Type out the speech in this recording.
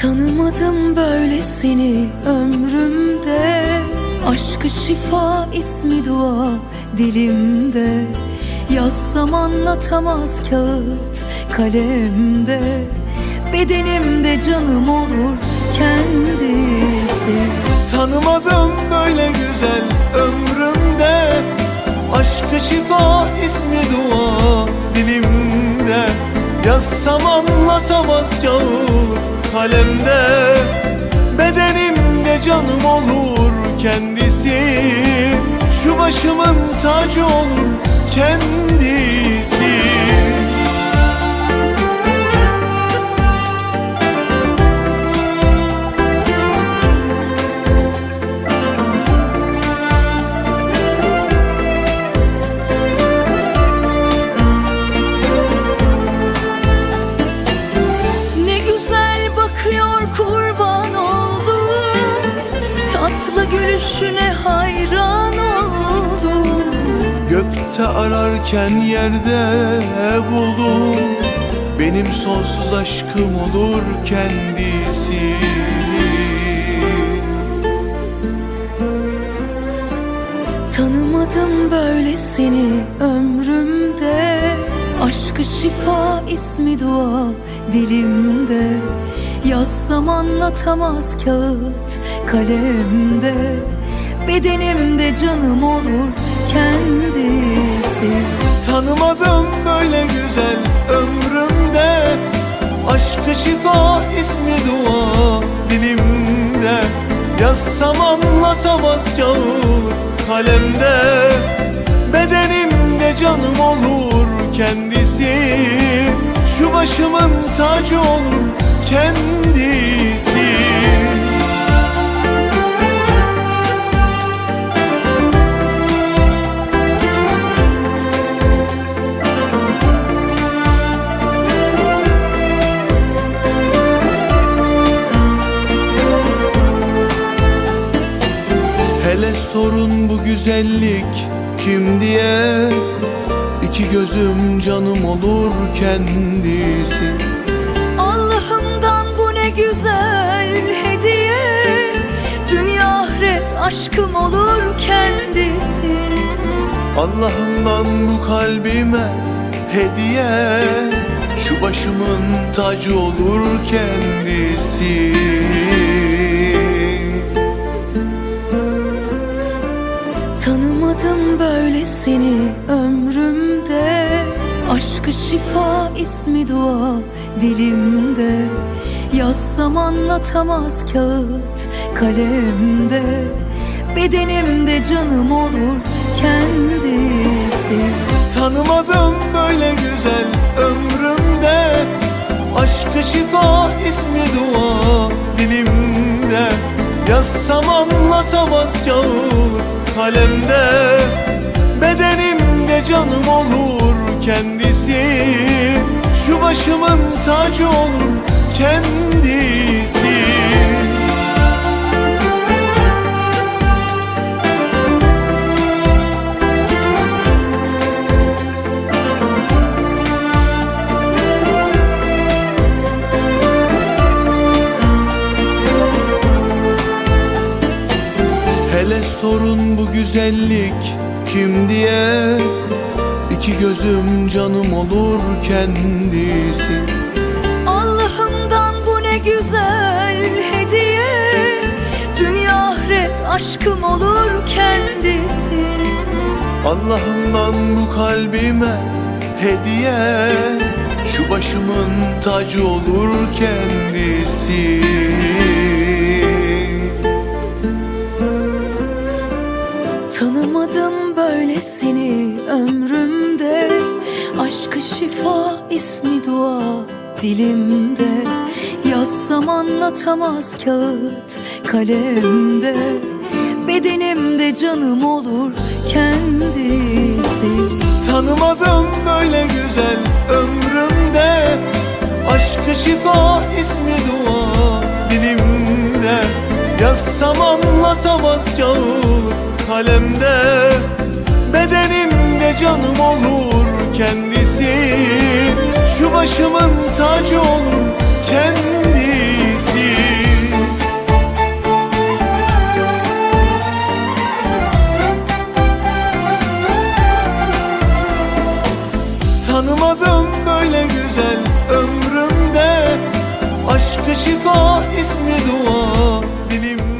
Tanımadım böylesini ömrümde. Aşkı şifa ismi dua dilimde. Yazsam anlatamaz kağıt kalemde. Bedenimde canım olur kendisi. Tanımadım böyle güzel ömrümde. Aşkı şifa ismi dua dilimde. Yazsam anlatamaz kağıt kalemde. Bedenimde canım olur kendisi. Şu başımın tacı olur kendisi Tatlı gülüşüne hayran oldum. Gökte ararken yerde buldum. Benim sonsuz aşkım olur kendisi. Tanımadım böylesini ömrümde. Aşkı şifa ismi dua dilimde Yazsam anlatamaz kağıt kalemde. Bedenimde canım olur kendisi. Tanımadım böyle güzel ömrümde. Aşkı şifa ismi dua dilimde. Yazsam anlatamaz kağıt kalemde. Bedenimde canım olur kendisi. Şu başımın tacı olur kendisi. Hele sorun bu güzellik kim diye İki gözüm canım olur kendisi aşkım olur kendisi. Allah'ımdan bu kalbime hediye. Şu başımın tacı olur kendisi. Tanımadım böylesini ömrümde. Aşkı şifa ismi dua dilimde Yazsam anlatamaz kağıt kalemde. Bedenimde canım olur kendisi. Tanımadım böyle güzel ömrümde. Aşkı şifa ismi dua dilimde. Yazsam anlatamaz kağıt kalemde. Bedenimde canım olur kendisi. Şu başımın tacı olur kendisi. Hele sorun bu güzellik kim diye İki gözüm canım olur kendisi güzel hediye. Dünya ahiret aşkım olur kendisi. Allah'ımdan bu kalbime hediye. Şu başımın tacı olur kendisi. Tanımadım böylesini ömrümde. Aşkı şifa ismi dua dilimde. Yazsam anlatamaz kağıt kalemde. Bedenimde canım olur kendisi. Tanımadım böyle güzel ömrümde. Aşkı şifa ismi dua dilimde. Yazsam anlatamaz kağıt kalemde canım olur kendisi. Şu başımın tacı olur kendisi. Tanımadım böyle güzel ömrümde Aşkı şifa ismi dua dilimde